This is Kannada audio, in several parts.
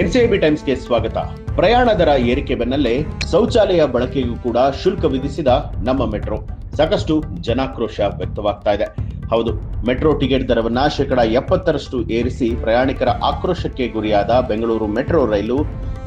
ಎನ್ಸಿಐಬಿ ಟೈಮ್ಸ್ಗೆ ಸ್ವಾಗತ. ಪ್ರಯಾಣ ದರ ಏರಿಕೆ ಬೆನ್ನಲ್ಲೇ ಶೌಚಾಲಯ ಬಳಕೆಗೂ ಕೂಡ ಶುಲ್ಕ ವಿಧಿಸಿದ ನಮ್ಮ ಮೆಟ್ರೋ. ಸಾಕಷ್ಟು ಜನಾಕ್ರೋಶ ವ್ಯಕ್ತವಾಗ್ತಾ ಇದೆ. ಹೌದು, ಮೆಟ್ರೋ ಟಿಕೆಟ್ ದರವನ್ನ ಶೇಕಡ ಎಪ್ಪತ್ತರಷ್ಟು ಏರಿಸಿ ಪ್ರಯಾಣಿಕರ ಆಕ್ರೋಶಕ್ಕೆ ಗುರಿಯಾದ ಬೆಂಗಳೂರು ಮೆಟ್ರೋ ರೈಲು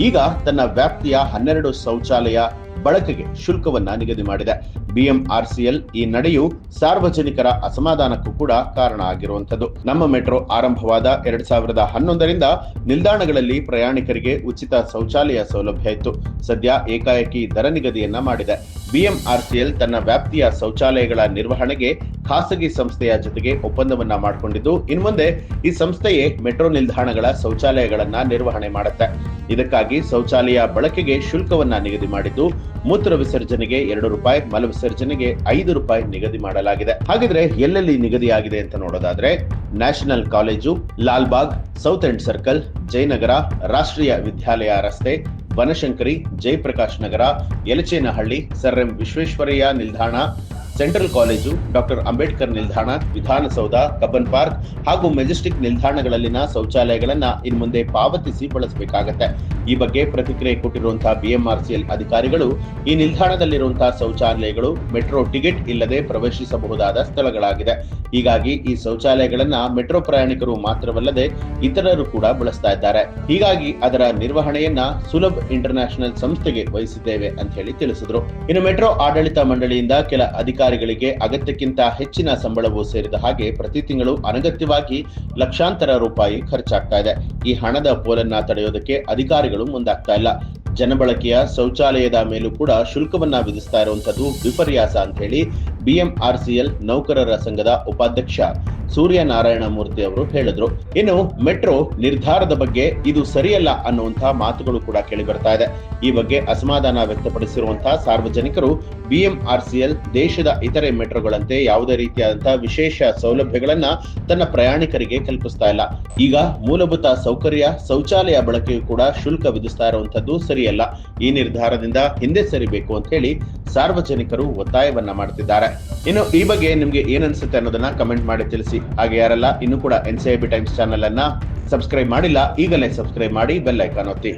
ಈಗ ತನ್ನ ವ್ಯಾಪ್ತಿಯ ಹನ್ನೆರಡು ಶೌಚಾಲಯ ಬಳಕೆಗೆ ಶುಲ್ಕವನ್ನ ನಿಗದಿ ಮಾಡಿದೆ. ಬಿಎಂಆರ್ಸಿಎಲ್ ಈ ನಡೆಯು ಸಾರ್ವಜನಿಕರ ಅಸಮಾಧಾನಕ್ಕೂ ಕೂಡ ಕಾರಣ ಆಗಿರುವಂತದ್ದು ನಮ್ಮ ಮೆಟ್ರೋ ಆರಂಭವಾದ ಎರಡ್ ಸಾವಿರದ ಹನ್ನೊಂದರಿಂದ ನಿಲ್ದಾಣಗಳಲ್ಲಿ ಪ್ರಯಾಣಿಕರಿಗೆ ಉಚಿತ ಶೌಚಾಲಯ ಸೌಲಭ್ಯ ಇತ್ತು. ಸದ್ಯ ಏಕಾಏಕಿ ದರ ನಿಗದಿಯನ್ನ ಮಾಡಿದೆ. ಬಿಎಂಆರ್ಸಿಎಲ್ ತನ್ನ ವ್ಯಾಪ್ತಿಯ ಶೌಚಾಲಯಗಳ ನಿರ್ವಹಣೆಗೆ ಖಾಸಗಿ ಸಂಸ್ಥೆಯ ಜೊತೆಗೆ ಒಪ್ಪಂದವನ್ನ ಮಾಡಿಕೊಂಡಿದ್ದು ಇನ್ನು ಮುಂದೆ ಈ ಸಂಸ್ಥೆಯೇ ಮೆಟ್ರೋ ನಿಲ್ದಾಣಗಳ ಶೌಚಾಲಯಗಳನ್ನ ನಿರ್ವಹಣೆ ಮಾಡುತ್ತೆ. ಇದಕ್ಕಾಗಿ ಶೌಚಾಲಯ ಬಳಕೆಗೆ ಶುಲ್ಕವನ್ನ ನಿಗದಿ ಮಾಡಿದ್ದು, ಮೂತ್ರ ವಿಸರ್ಜನೆಗೆ ಎರಡು ರೂಪಾಯಿ, ಮಲ ವಿಸರ್ಜನೆಗೆ ಐದು ರೂಪಾಯಿ ನಿಗದಿ ಮಾಡಲಾಗಿದೆ. ಹಾಗಿದ್ರೆ ಎಲ್ಲೆಲ್ಲಿ ನಿಗದಿಯಾಗಿದೆ ಅಂತ ನೋಡೋದಾದ್ರೆ, national college, Lalbagh, south end circle, Jayanagar, Rashtriya Vidyalaya ರಸ್ತೆ ಬನಶಂಕರಿ ಜಯಪ್ರಕಾಶ್ ನಗರ ಯಲಚೇನಹಳ್ಳಿ ಸರ್ ಎಂ ವಿಶ್ವೇಶ್ವರಯ್ಯ ನಿಲ್ದಾಣ ಸೆಂಟ್ರಲ್ ಕಾಲೇಜು, ಡಾಕ್ಟರ್ ಅಂಬೇಡ್ಕರ್ ನಿಲ್ದಾಣ, ವಿಧಾನಸೌಧ, ಕಬ್ಬನ್ ಪಾರ್ಕ್ ಹಾಗೂ ಮೆಜೆಸ್ಟಿಕ್ ನಿಲ್ದಾಣಗಳಲ್ಲಿನ ಶೌಚಾಲಯಗಳನ್ನ ಇನ್ ಮುಂದೆ ಪಾವತಿಸಿ ಬಳಸಬೇಕಾಗತ್ತೆ. ಈ ಬಗ್ಗೆ ಪ್ರತಿಕ್ರಿಯೆ ಕೊಟ್ಟಿರುವಂತಹ ಬಿಎಂಆರ್ಸಿಎಲ್ ಅಧಿಕಾರಿಗಳು, ಈ ನಿಲ್ದಾಣದಲ್ಲಿರುವಂತಹ ಶೌಚಾಲಯಗಳು ಮೆಟ್ರೋ ಟಿಕೆಟ್ ಇಲ್ಲದೆ ಪ್ರವೇಶಿಸಬಹುದಾದ ಸ್ಥಳಗಳಾಗಿದೆ. ಹೀಗಾಗಿ ಈ ಶೌಚಾಲಯಗಳನ್ನ ಮೆಟ್ರೋ ಪ್ರಯಾಣಿಕರು ಮಾತ್ರವಲ್ಲದೆ ಇತರರು ಕೂಡ ಬಳಸ್ತಾ ಇದ್ದಾರೆ. ಹೀಗಾಗಿ ಅದರ ನಿರ್ವಹಣೆಯನ್ನ ಸುಲಭ್ ಇಂಟರ್ನ್ಯಾಷನಲ್ ಸಂಸ್ಥೆಗೆ ವಹಿಸಿದ್ದೇವೆ ಅಂತ ಹೇಳಿ ತಿಳಿಸಿದ್ರು. ಇನ್ನು ಮೆಟ್ರೋ ಆಡಳಿತ ಮಂಡಳಿಯಿಂದ ಕೆಲ ಅಧಿಕಾರಿಗಳಿಗೆ ಅಗತ್ಯಕ್ಕಿಂತ ಹೆಚ್ಚಿನ ಸಂಬಳವೂ ಸೇರಿದ ಹಾಗೆ ಪ್ರತಿ ತಿಂಗಳು ಅನಗತ್ಯವಾಗಿ ಲಕ್ಷಾಂತರ ರೂಪಾಯಿ ಖರ್ಚಾಗ್ತಾ ಇದೆ. ಈ ಹಣದ ಪೋಲನ್ನ ತಡೆಯೋದಕ್ಕೆ ಅಧಿಕಾರಿಗಳು ಮುಂದಾಗ್ತಾ ಇಲ್ಲ. ಜನಬಳಕೆಯ ಶೌಚಾಲಯದ ಮೇಲೂ ಕೂಡ ಶುಲ್ಕವನ್ನ ವಿಧಿಸ್ತಾ ಇರುವಂತದ್ದು ವಿಪರ್ಯಾಸ ಅಂತ ಹೇಳಿ ಬಿಎಂಆರ್ಸಿಎಲ್ ನೌಕರರ ಸಂಘದ ಉಪಾಧ್ಯಕ್ಷ ಸೂರ್ಯ ನಾರಾಯಣ ಮೂರ್ತಿ ಅವರು ಹೇಳಿದ್ರು. ಇನ್ನು ಮೆಟ್ರೋ ನಿರ್ಧಾರದ ಬಗ್ಗೆ ಇದು ಸರಿಯಲ್ಲ ಅನ್ನುವಂತಹ ಮಾತುಗಳು ಕೂಡ ಕೇಳಿ ಬರ್ತಾ ಇದೆ. ಈ ಬಗ್ಗೆ ಅಸಮಾಧಾನ ವ್ಯಕ್ತಪಡಿಸಿರುವಂತಹ ಸಾರ್ವಜನಿಕರು ಬಿಎಂಆರ್ಸಿಎಲ್ ದೇಶದ ಇತರೆ ಮೆಟ್ರೋಗಳಂತೆ ಯಾವುದೇ ರೀತಿಯಾದಂತಹ ವಿಶೇಷ ಸೌಲಭ್ಯಗಳನ್ನ ತನ್ನ ಪ್ರಯಾಣಿಕರಿಗೆ ಕಲ್ಪಿಸ್ತಾ ಇಲ್ಲ. ಈಗ ಮೂಲಭೂತ ಸೌಕರ್ಯ, ಶೌಚಾಲಯ ಬಳಕೆಯೂ ಕೂಡ ಶುಲ್ಕ ವಿಧಿಸ್ತಾ ಇರುವಂತದ್ದು ಸರಿಯಲ್ಲ. ಈ ನಿರ್ಧಾರದಿಂದ ಹಿಂದೆ ಸರಿಬೇಕು ಅಂತ ಹೇಳಿ ಸಾರ್ವಜನಿಕರು ಒತ್ತಾಯವನ್ನ ಮಾಡ್ತಿದ್ದಾರೆ. ಇನ್ನು ಈ ಬಗ್ಗೆ ನಿಮ್ಗೆ ಏನನ್ಸುತ್ತೆ ಅನ್ನೋದನ್ನ ಕಮೆಂಟ್ ಮಾಡಿ ತಿಳಿಸಿ. ಹಾಗೆ ಯಾರಲ್ಲ, ಇನ್ನು ಕೂಡ ಎನ್ ಟೈಮ್ಸ್ ಚಾನೆಲ್ ಅನ್ನ ಸಬ್ಸ್ಕ್ರೈಬ್ ಮಾಡಿಲ್ಲ, ಈಗಲೇ ಸಬ್ಸ್ಕ್ರೈಬ್ ಮಾಡಿ ಬೆಲ್ ಐಕಾನ್ ಒತ್ತಿ.